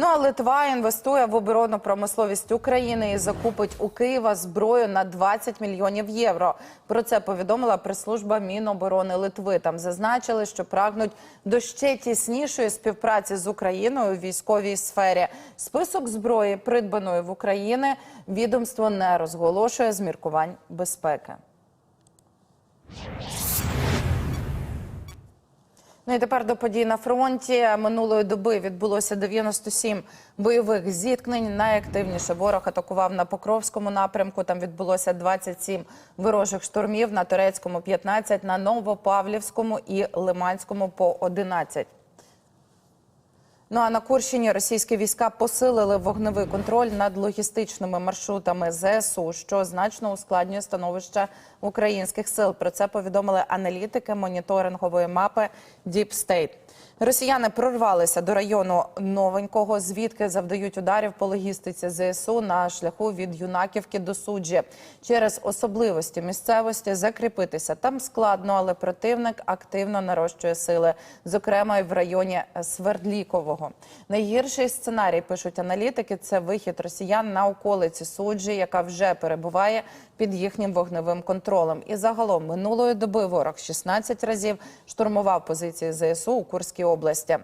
Ну а Литва інвестує в оборонну промисловість України і закупить у Києва зброю на 20 мільйонів євро. Про це повідомила прес-служба Міноборони Литви. Там зазначили, що прагнуть до ще тіснішої співпраці з Україною у військовій сфері. Список зброї, придбаної в Україні, відомство не розголошує з міркувань безпеки. Ну і тепер до подій на фронті. Минулої доби відбулося 97 бойових зіткнень. Найактивніше ворог атакував на Покровському напрямку. Там відбулося 27 ворожих штурмів, на Турецькому 15, на Новопавлівському і Лиманському по 11. Ну а на Курщині російські війська посилили вогневий контроль над логістичними маршрутами ЗСУ, що значно ускладнює становище українських сил. Про це повідомили аналітики моніторингової мапи Deep State. Росіяни прорвалися до району новенького, звідки завдають ударів по логістиці ЗСУ на шляху від Юнаківки до суджі. Через особливості місцевості закріпитися там складно, але противник активно нарощує сили, зокрема і в районі Свердлікового. Найгірший сценарій пишуть аналітики. Це вихід росіян на околиці суджі, яка вже перебуває під їхнім вогневим контролем. І загалом минулої доби ворог 16 разів штурмував позиції ЗСУ у Курській області.